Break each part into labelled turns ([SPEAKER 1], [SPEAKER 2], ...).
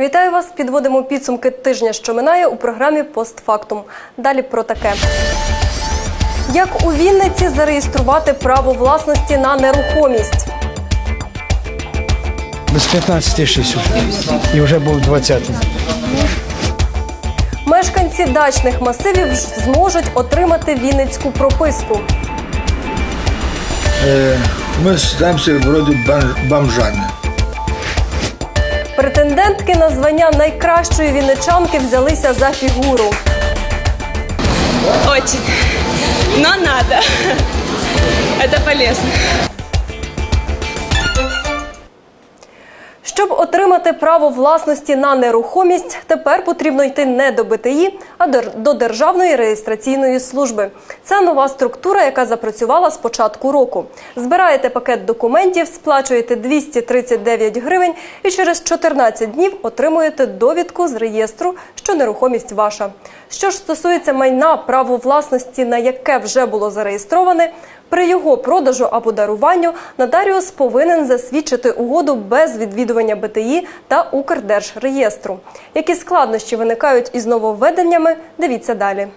[SPEAKER 1] Вітаю вас! Підводимо підсумки тижня, що минає у програмі Постфактум. Далі про таке. Як у Вінниці зареєструвати право власності на нерухомість?
[SPEAKER 2] Без 15 6 вже. І вже був 20
[SPEAKER 1] Мешканці дачних масивів зможуть отримати вінницьку прописку.
[SPEAKER 3] Мы считаемся вроде бом- бомжами.
[SPEAKER 1] Претендентки на звання найкращої віничанки взялися за фігуру.
[SPEAKER 4] Очень. Но надо. Это полезно.
[SPEAKER 1] Щоб отримати право власності на нерухомість, тепер потрібно йти не до БТІ, а до Державної реєстраційної служби. Це нова структура, яка запрацювала з початку року. Збираєте пакет документів, сплачуєте 239 гривень і через 14 днів отримуєте довідку з реєстру, що нерухомість ваша. Що ж стосується майна, право власності, на яке вже було зареєстроване, при його продажу або даруванню нотаріус повинен засвідчити угоду без відвідування БТІ та Укрдержреєстру. Які складнощі виникають із нововведеннями, дивіться далі.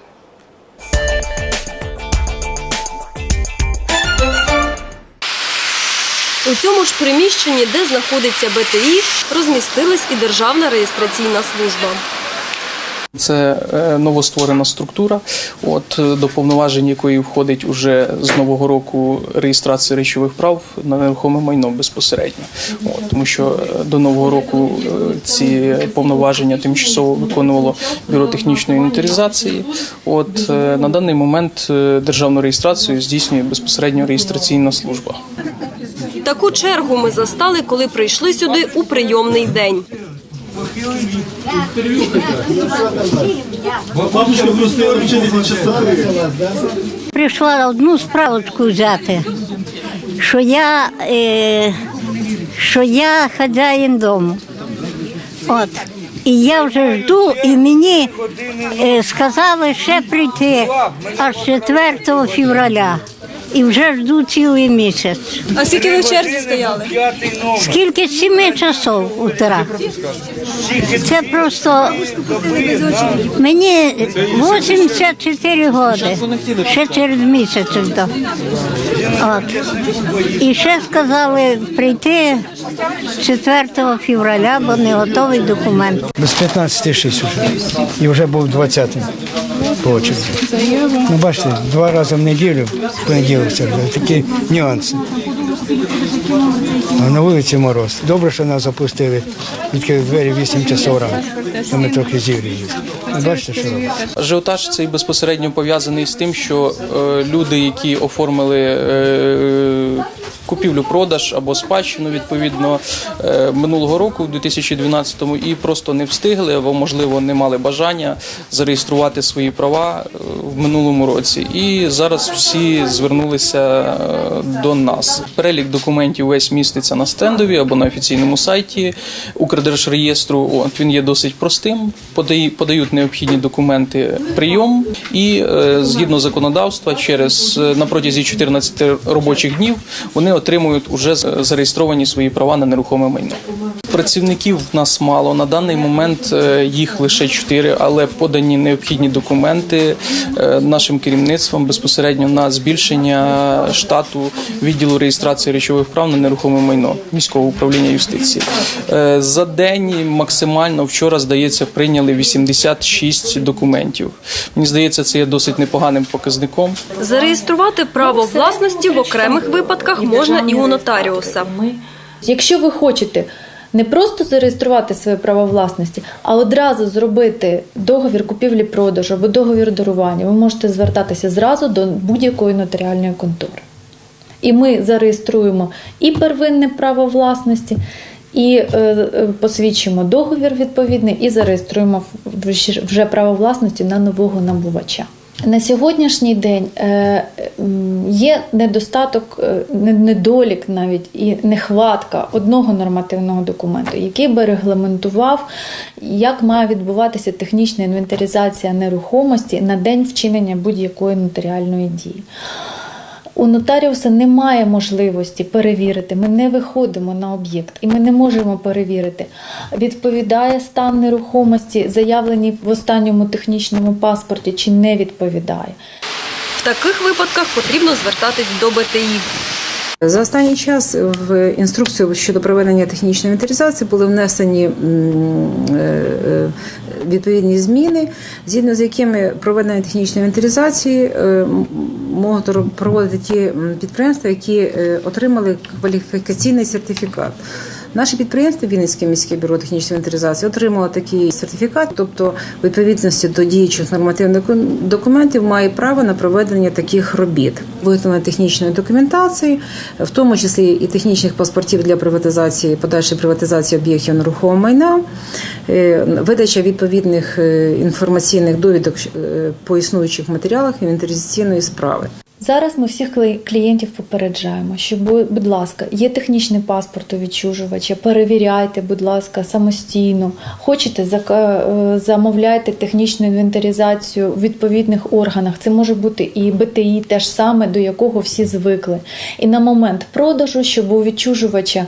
[SPEAKER 1] У цьому ж приміщенні, де знаходиться БТІ, розмістилась і Державна реєстраційна служба.
[SPEAKER 5] Це е, новостворена структура, от е, до повноважень якої входить уже з нового року реєстрація речових прав на нерухоме майно безпосередньо. От, тому що е, до нового року ці повноваження тимчасово виконувало бюро технічної інвентаризації. От на даний момент державну реєстрацію здійснює безпосередньо реєстраційна служба.
[SPEAKER 1] Таку чергу ми застали, коли прийшли сюди у прийомний день.
[SPEAKER 6] Прийшла одну справочку взяти, що я, е, що я хазяїн дому. От. І я вже жду, і мені е, сказали ще прийти аж 4 февраля. І вже жду цілий місяць.
[SPEAKER 1] А скільки ви в черзі стояли?
[SPEAKER 6] Скільки сіми часов утра. Це просто мені 84 роки. Ще через місяць жду. От. І ще сказали прийти 4 февраля, бо не готовий документ.
[SPEAKER 2] Без 15 6 вже. І вже був 20 по. Ну, бачите, два рази в неділю, в понеділок, середа, такі нюанси. А на вулиці мороз. Добре, що нас запустили. Відкрили двері 8 часов ранку. То ми трохи зігріли. Ну, Бачите, що робить?
[SPEAKER 5] Ажіотаж цей безпосередньо пов'язаний з тим, що е, люди, які оформили е, купівлю-продаж або спадщину відповідно е, минулого року, у 2012-му, і просто не встигли або, можливо, не мали бажання зареєструвати свої права е, в минулому році. І зараз всі звернулися е, до нас. Перелік документів весь міститься на стендові або на офіційному сайті Укрдержреєстру. От він є досить простим. Подають необхідні документи прийом, і згідно законодавства, через на протязі 14 робочих днів вони отримують уже зареєстровані свої права на нерухоме майно. Працівників в нас мало на даний момент е, їх лише чотири, але подані необхідні документи е, нашим керівництвом безпосередньо на збільшення штату відділу реєстрації речових прав на нерухоме майно міського управління юстиції. Е, За день максимально вчора здається прийняли 86 документів. Мені здається, це є досить непоганим показником.
[SPEAKER 1] Зареєструвати право власності в окремих випадках можна і у нотаріуса.
[SPEAKER 7] Якщо ви хочете не просто зареєструвати своє право власності, а одразу зробити договір купівлі-продажу або договір дарування, ви можете звертатися зразу до будь-якої нотаріальної контори. І ми зареєструємо і первинне право власності, і е, е, посвідчимо договір відповідний, і зареєструємо вже- вже право власності на нового набувача. На сьогоднішній день е, є недостаток, е, недолік навіть і нехватка одного нормативного документу, який би регламентував, як має відбуватися технічна інвентаризація нерухомості на день вчинення будь-якої нотаріальної дії. У нотаріуса немає можливості перевірити. Ми не виходимо на об'єкт і ми не можемо перевірити, відповідає стан нерухомості, заявлений в останньому технічному паспорті, чи не відповідає.
[SPEAKER 1] В таких випадках потрібно звертатись до БТІ.
[SPEAKER 8] За останній час в інструкцію щодо проведення технічної інвентаризації були внесені е, е, відповідні зміни, згідно з якими проведення технічної інвентаризації е, можуть проводити ті підприємства, які отримали кваліфікаційний сертифікат. Наше підприємство Вінницьке міське бюро технічної інвентаризації отримало такий сертифікат, тобто відповідності до діючих нормативних документів має право на проведення таких робіт, виготовлення технічної документації, в тому числі і технічних паспортів для приватизації, подальшої приватизації об'єктів нерухомого майна, е, видача відповідних е, інформаційних довідок е, по існуючих матеріалах інвентаризаційної справи.
[SPEAKER 7] Зараз ми всіх клієнтів попереджаємо, що, будь ласка, є технічний паспорт у відчужувача, перевіряйте, будь ласка, самостійно. Хочете, е, замовляйте технічну інвентаризацію в відповідних органах. Це може бути і БТІ, теж саме, до якого всі звикли. І на момент продажу, щоб у відчужувача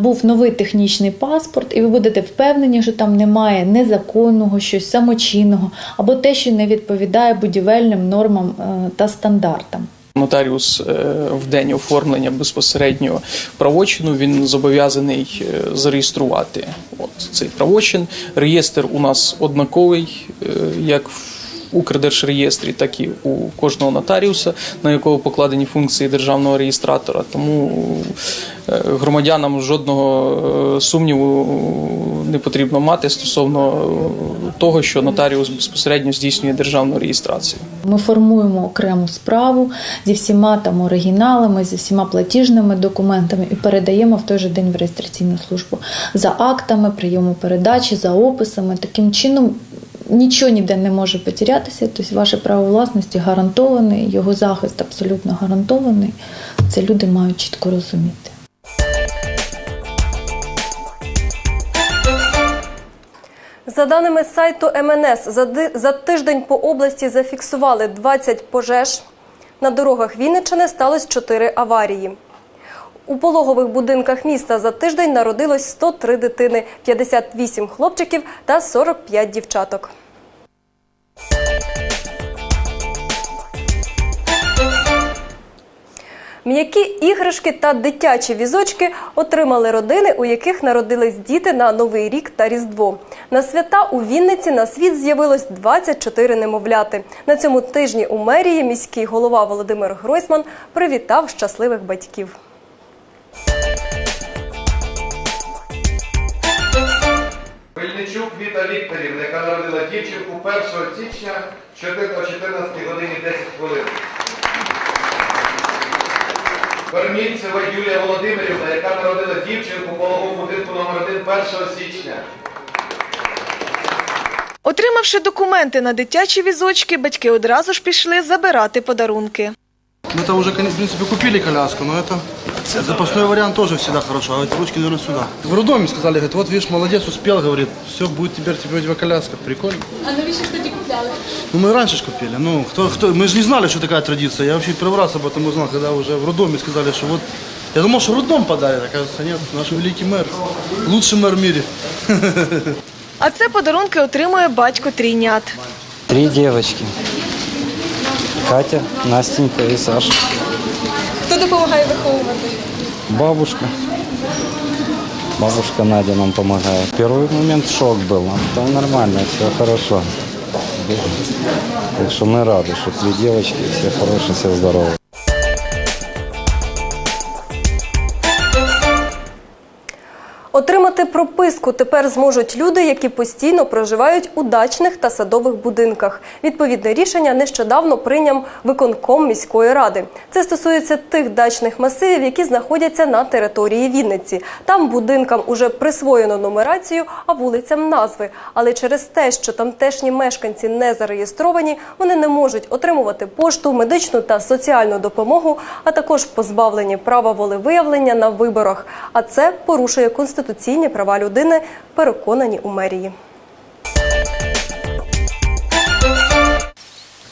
[SPEAKER 7] був новий технічний паспорт, і ви будете впевнені, що там немає незаконного, щось самочинного, або те, що не відповідає будівельним нормам е, та стандартам.
[SPEAKER 5] Нотаріус е, в день оформлення безпосередньо правочину він зобов'язаний е, зареєструвати от цей правочин. Реєстр у нас однаковий, е, як в Укрдержреєстрі, так і у кожного нотаріуса, на якого покладені функції державного реєстратора. Тому е, громадянам жодного е, сумніву не потрібно мати стосовно того, що нотаріус безпосередньо здійснює державну реєстрацію.
[SPEAKER 7] Ми формуємо окрему справу зі всіма там оригіналами, зі всіма платіжними документами і передаємо в той же день в реєстраційну службу за актами прийому передачі, за описами. Таким чином нічого ніде не може потерятися. Тобто ваше право власності гарантоване, його захист абсолютно гарантований. Це люди мають чітко розуміти.
[SPEAKER 1] За даними сайту МНС, за, тиждень по області зафіксували 20 пожеж. На дорогах Вінниччини сталося 4 аварії. У пологових будинках міста за тиждень народилось 103 дитини, 58 хлопчиків та 45 дівчаток. М'які іграшки та дитячі візочки отримали родини, у яких народились діти на Новий рік та Різдво. На свята у Вінниці на світ з'явилось 24 немовляти. На цьому тижні у мерії міський голова Володимир Гройсман привітав щасливих батьків.
[SPEAKER 9] Мельничук Віта Вікторівна, яка народила дівчинку 1 січня 14 годині 10 хвилин. Вермінцева Юлія Володимирівна, яка народила дівчинку в пологовому будинку номер 1 1 січня.
[SPEAKER 10] Отримавши документи на дитячі візочки, батьки одразу ж пішли забирати подарунки.
[SPEAKER 11] Мы это уже, в принципе, купили коляску, но это запасной вариант тоже всегда хорошо. А эти ручки, наверное, сюда. В роддоме сказали, говорит, вот видишь, молодец, успел, говорит, все, будет теперь, теперь у тебя коляска. Прикольно.
[SPEAKER 4] А навіщо ж тоді купляли?
[SPEAKER 11] Ну, мы раньше ж купили. Ну, кто, кто, мы же не знали, что такая традиция. Я вообще первый раз об этом узнал, когда уже в роддоме сказали, что вот... Я думал, что роддом подарит, оказывается, нет. Наш великий мэр. Лучший мэр в мире.
[SPEAKER 10] А це подарунки отримує батько трійнят.
[SPEAKER 12] Три девочки. Катя, Настенька и Саша.
[SPEAKER 10] Хто допомагає виховувати?
[SPEAKER 12] Бабушка. Бабушка Надя нам помогает. Первый момент шок был, а потом нормально, все хорошо. Так что мы рады, что три девочки, все хорошие, все здоровые.
[SPEAKER 1] Отримати прописку тепер зможуть люди, які постійно проживають у дачних та садових будинках. Відповідне рішення нещодавно прийняв виконком міської ради. Це стосується тих дачних масивів, які знаходяться на території Вінниці. Там будинкам уже присвоєно нумерацію, а вулицям назви. Але через те, що тамтешні мешканці не зареєстровані, вони не можуть отримувати пошту, медичну та соціальну допомогу, а також позбавлені права волевиявлення на виборах. А це порушує конституційні права людини, переконані у мерії.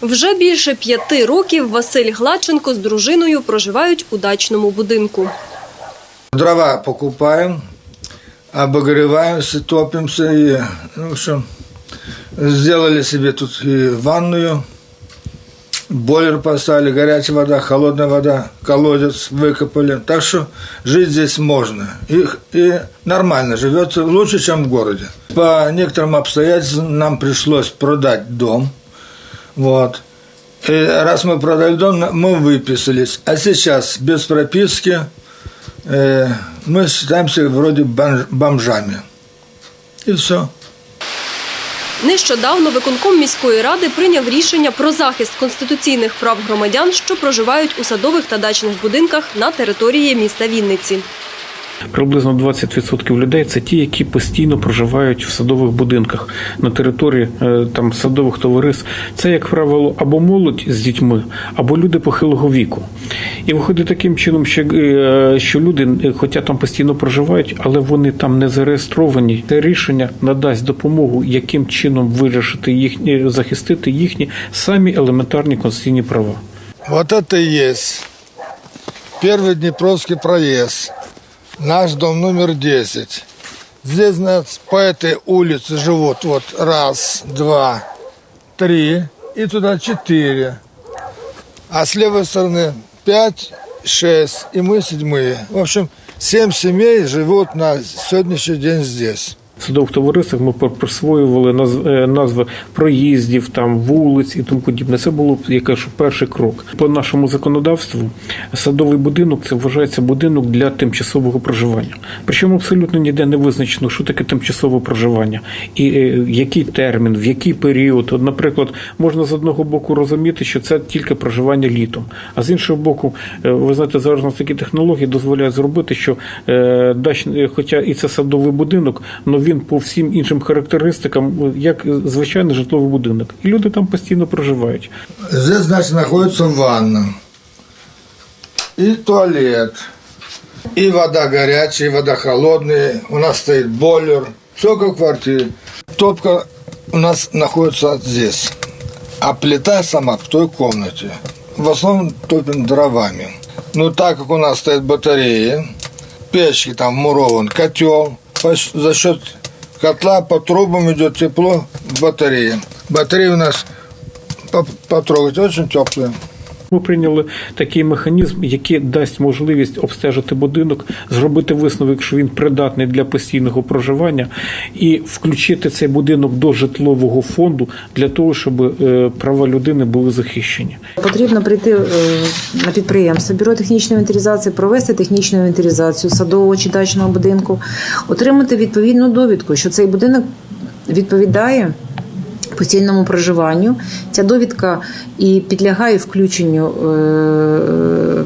[SPEAKER 1] Вже більше п'яти років Василь Гладченко з дружиною проживають у дачному будинку.
[SPEAKER 3] Дрова покупаем, обогреваемся, топимся и, ну, в общем, сделали себе тут и ванную, бойлер поставили, горячая вода, холодная вода, колодец выкопали. Так что жить здесь можно. И, и нормально живется, лучше, чем в городе. По некоторым обстоятельствам нам пришлось продать дом. Вот. И раз мы продали дом, мы выписались. А сейчас без прописки э, мы считаемся вроде бомж- бомжами. И все.
[SPEAKER 1] Нещодавно виконком міської ради прийняв рішення про захист конституційних прав громадян, що проживають у садових та дачних будинках на території міста Вінниці.
[SPEAKER 13] Приблизно 20% людей це ті, які постійно проживають в садових будинках на території е, там садових товариств. Це, як правило, або молодь з дітьми, або люди похилого віку. І виходить таким чином, що, е, що люди, е, хоча там постійно проживають, але вони там не зареєстровані. Це рішення надасть допомогу, яким чином вирішити їхні захистити їхні самі елементарні конституційні права.
[SPEAKER 3] Вот это и есть первый Днепровский проезд. Наш дом номер 10. Здесь нас по этой улице живут вот раз, два, три и туда четыре. А с левой стороны пять, шесть и мы седьмые. В общем, семь семей живут на сегодняшний день здесь.
[SPEAKER 13] Садових товариствах ми присвоювали е, назви проїздів, там вулиць і тому подібне. Це було я кажу, перший крок. По нашому законодавству садовий будинок це вважається будинок для тимчасового проживання. Причому абсолютно ніде не визначено, що таке тимчасове проживання і е, який термін, в який період. От, наприклад, можна з одного боку розуміти, що це тільки проживання літом, а з іншого боку, е, ви знаєте, зараз у нас такі технології дозволяють зробити, що дач, хоча і це садовий будинок, але він по всім іншим характеристикам, е, як звичайний житловий будинок, і люди там постійно проживають.
[SPEAKER 3] Здесь, значит, находится ванна и туалет, и вода горячая, и вода холодная. У нас стоит бойлер, все как в квартире. Топка у нас находится здесь, а плита сама в той комнате. В основном топим дровами. Но так как у нас стоит батареи, печки там мурован, котел, по щ- за счет котла по трубам идет тепло в батарее. Батареи у нас по- потрогать очень теплые.
[SPEAKER 13] Ми прийняли такий механізм, який дасть можливість обстежити будинок, зробити висновок, що він придатний для постійного проживання, і включити цей будинок до житлового фонду для того, щоб е, права людини були захищені.
[SPEAKER 8] Потрібно прийти е, на підприємство, бюро технічної інвентаризації, провести технічну інвентаризацію садового чи дачного будинку, отримати відповідну довідку, що цей будинок відповідає. Постійному проживанню. Ця довідка і підлягає включенню е,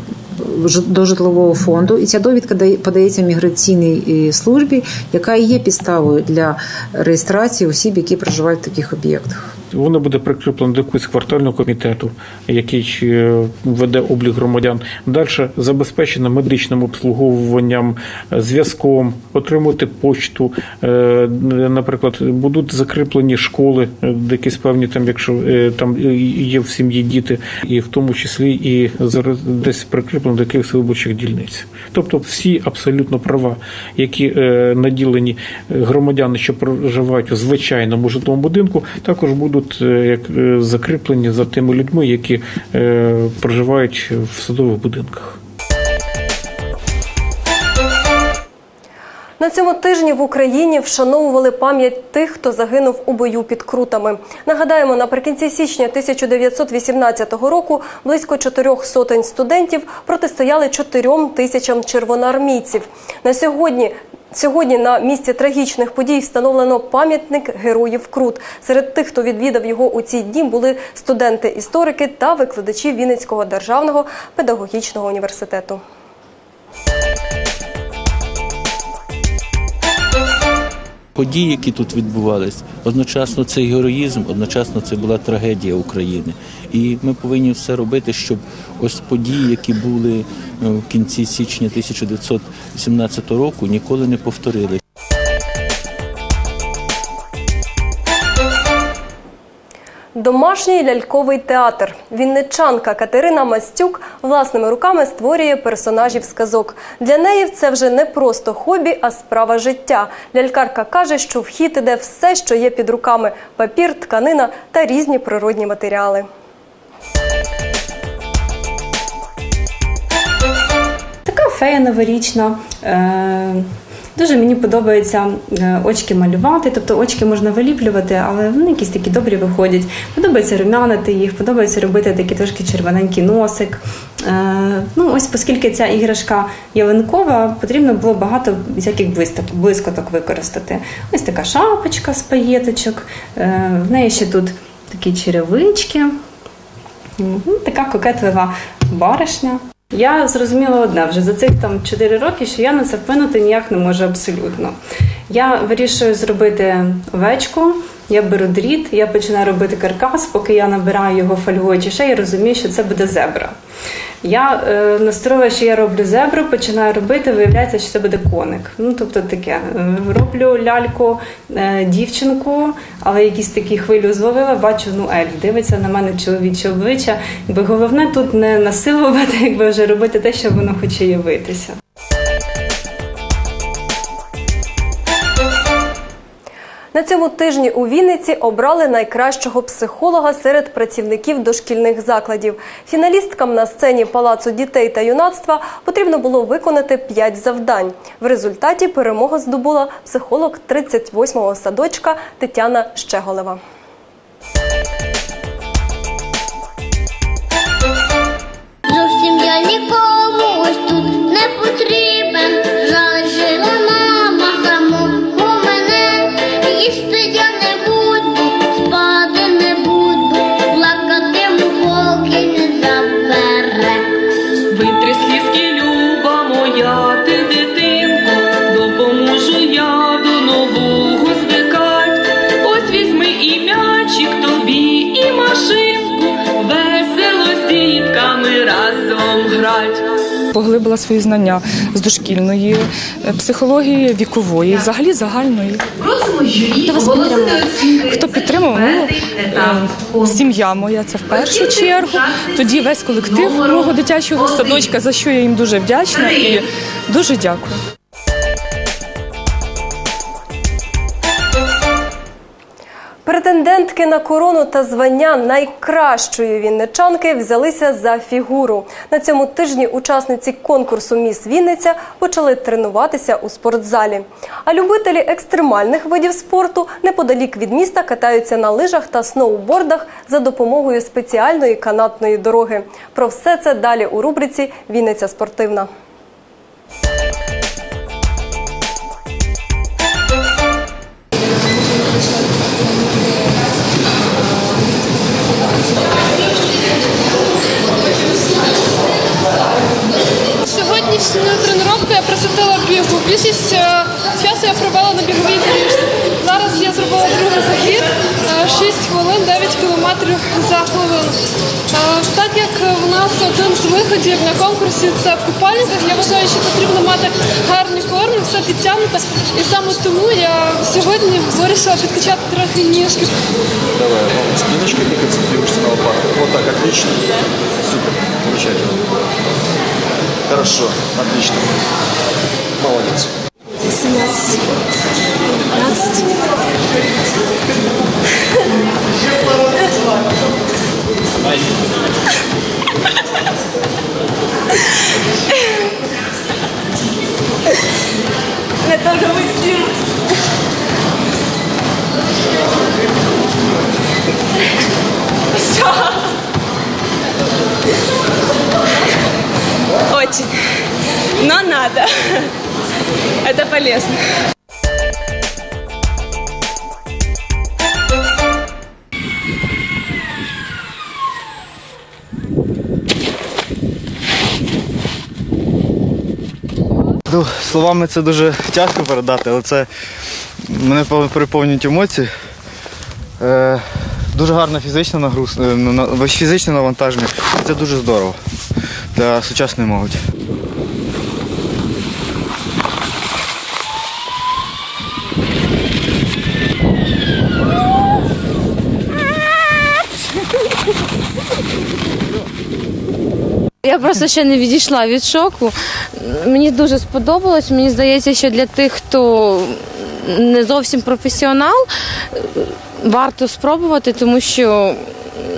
[SPEAKER 8] до житлового фонду, і ця довідка дає- подається міграційній е, службі, яка є підставою для реєстрації осіб, які проживають в таких об'єктах.
[SPEAKER 13] Воно буде прикріплено до якогось квартального комітету, який е, веде облік громадян. Далі забезпечено медичним обслуговуванням, е, зв'язком, отримувати почту. Наприклад, будуть закріплені школи, якісь певні там, якщо там є в сім'ї діти, і в тому числі і десь прикріплено до якихось виборчих дільниць. Тобто всі абсолютно права, які е, наділені е, громадяни, що проживають у звичайному житловому будинку, також будуть е, як закріплені за тими людьми, які проживають в садових будинках.
[SPEAKER 1] На цьому тижні в Україні вшановували пам'ять тих, хто загинув у бою під крутами. Нагадаємо, наприкінці січня 1918 року близько чотирьох сотень студентів протистояли чотирьом тисячам червоноармійців. На сьогодні. Сьогодні на місці трагічних подій встановлено пам'ятник героїв Крут. Серед тих, хто відвідав його у ці дні, були студенти-історики та викладачі Вінницького державного педагогічного університету.
[SPEAKER 14] Події, які тут відбувались, одночасно це героїзм, одночасно це була трагедія України. І ми повинні все робити, щоб ось події, які були е, в кінці січня 1917 року, ніколи не повторили.
[SPEAKER 1] Домашній ляльковий театр. Вінничанка Катерина Мастюк власними руками створює персонажів сказок. Для неї це вже не просто хобі, а справа життя. Лялькарка каже, що в хід іде все, що є під руками: папір, тканина та різні природні матеріали.
[SPEAKER 15] Така фея новорічна. Е, Дуже мені подобається е, очки малювати, тобто очки можна виліплювати, але вони якісь такі добрі виходять. Подобається румянити їх, подобається робити такий трошки червоненький носик. Е, Ну, ось оскільки ця іграшка ялинкова, потрібно було багато всяких блискоток використати. Ось така шапочка з паєточок, е, в неї ще тут такі черевички. Така кокетлива баришня. Я зрозуміла одне вже за цих там 4 роки, що я на це вплинути ніяк не можу абсолютно. Я вирішую зробити овечку, я беру дріт, я починаю робити каркас, поки я набираю його фольгою чи ще я розумію, що це буде зебра. Я е, настрою, що я роблю зебру, починаю робити, виявляється, що це буде коник. Ну, тобто таке. Е, Роблю ляльку, е, дівчинку, але якісь такі хвилю зловила, бачу, ну Ель, дивиться на мене чоловіче обличчя. Якби головне тут не насилувати, якби вже робити те, що воно хоче явитися.
[SPEAKER 1] На цьому тижні у Вінниці обрали найкращого психолога серед працівників дошкільних закладів. Фіналісткам на сцені Палацу дітей та юнацтва потрібно було виконати 5 завдань. В результаті перемогу здобула психолог 38-го садочка Тетяна Щеголева.
[SPEAKER 16] Зовсім я нікому ось тут не потрібен.
[SPEAKER 17] Поглибила свої знання з дошкільної е, психології, вікової, взагалі загальної. Хто вас підтримав? Хто підтримав? Ну, е, сім'я моя це в першу чергу. Тоді весь колектив мого дитячого садочка, за що я їм дуже вдячна і дуже дякую.
[SPEAKER 1] Претендентки на корону та звання найкращої вінничанки взялися за фігуру. На цьому тижні учасниці конкурсу Міс Вінниця почали тренуватися у спортзалі. А любителі екстремальних видів спорту неподалік від міста катаються на лижах та сноубордах за допомогою спеціальної канатної дороги. Про все це далі у рубриці Вінниця спортивна.
[SPEAKER 18] Сьогоднішню тренування я присвятила бігу. Більшість е, часу я провела на біговій доріжці. Зараз я зробила другий захід е, 6 хвилин 9 кілометрів за хвилину. Е, Так як в нас один з виходів на конкурсі це в купальниках, я вважаю, що потрібно мати гарні форми, все підтягнуте. І саме тому я сьогодні вирішила підкачати трохи ніжки.
[SPEAKER 19] Давай, ровно спиночкой и концентрируешься на лопатках. Вот так, отлично. Супер, замечательно. Хорошо, отлично. Молодец.
[SPEAKER 18] 17, 15.
[SPEAKER 20] Не только мы
[SPEAKER 4] Все. Очень. Но надо. Это полезно.
[SPEAKER 21] Ну, словами це дуже тяжко передати, але це мене переповнюють емоції. Е, дуже гарна фізична нагруз, е, фізичне навантаження. Це дуже здорово та сучасної молоді.
[SPEAKER 22] Я просто ще не відійшла від шоку. Мені дуже сподобалось. Мені здається, що для тих, хто не зовсім професіонал, варто спробувати, тому що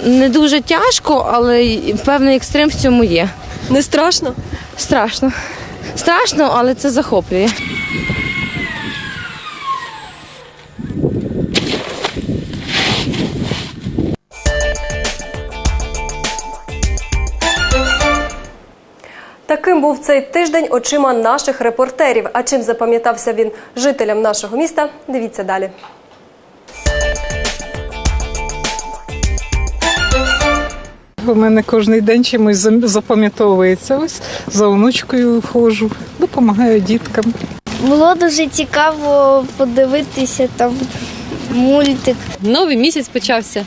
[SPEAKER 22] не дуже тяжко, але певний екстрим в цьому є.
[SPEAKER 1] Не страшно?
[SPEAKER 22] Страшно. Страшно, але це захоплює.
[SPEAKER 1] Таким був цей тиждень очима наших репортерів. А чим запам'ятався він жителям нашого міста? Дивіться далі.
[SPEAKER 23] У мене кожен день чимось запам'ятовується. Ось за онучкою ходжу, допомагаю діткам.
[SPEAKER 24] Було дуже цікаво подивитися там мультик.
[SPEAKER 25] Новий місяць почався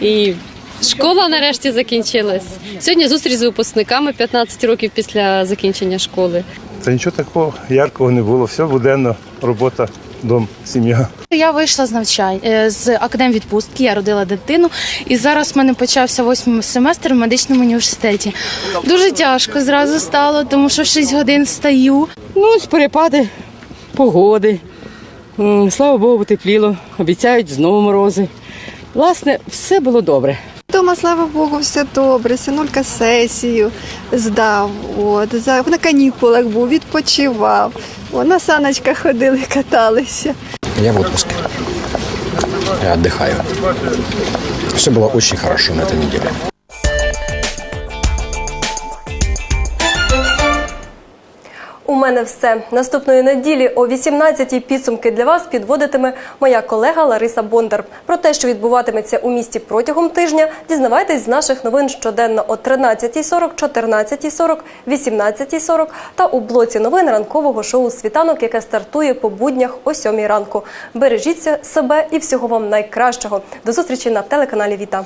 [SPEAKER 25] і школа нарешті закінчилась. Сьогодні зустріч з випускниками 15 років після закінчення школи.
[SPEAKER 26] Та нічого такого яркого не було. Все буденно, робота, дом, сім'я.
[SPEAKER 27] Я вийшла з навчань е, з академвідпустки, я родила дитину, і зараз в мене почався восьмий семестр в медичному університеті. Дуже тяжко зразу стало, тому що в 6 годин встаю.
[SPEAKER 28] Ну, перепади погоди. Слава Богу, потепліло. Обіцяють знову морози. Власне, все було добре.
[SPEAKER 29] Дома, слава Богу, все добре. Синулька сесію здав. От, за, на канікулах був, відпочивав. О, на саночках ходили, каталися.
[SPEAKER 30] Я в отпуске. Я отдыхаю. Все было очень хорошо на этой неделе.
[SPEAKER 1] У мене все. Наступної неділі о 18-й підсумки для вас підводитиме моя колега Лариса Бондар. Про те, що відбуватиметься у місті протягом тижня, дізнавайтесь з наших новин щоденно о 13.40, 14.40, 18.40 та у блоці новин ранкового шоу «Світанок», яке стартує по буднях о 7 ранку. Бережіть себе і всього вам найкращого. До зустрічі на телеканалі Віта.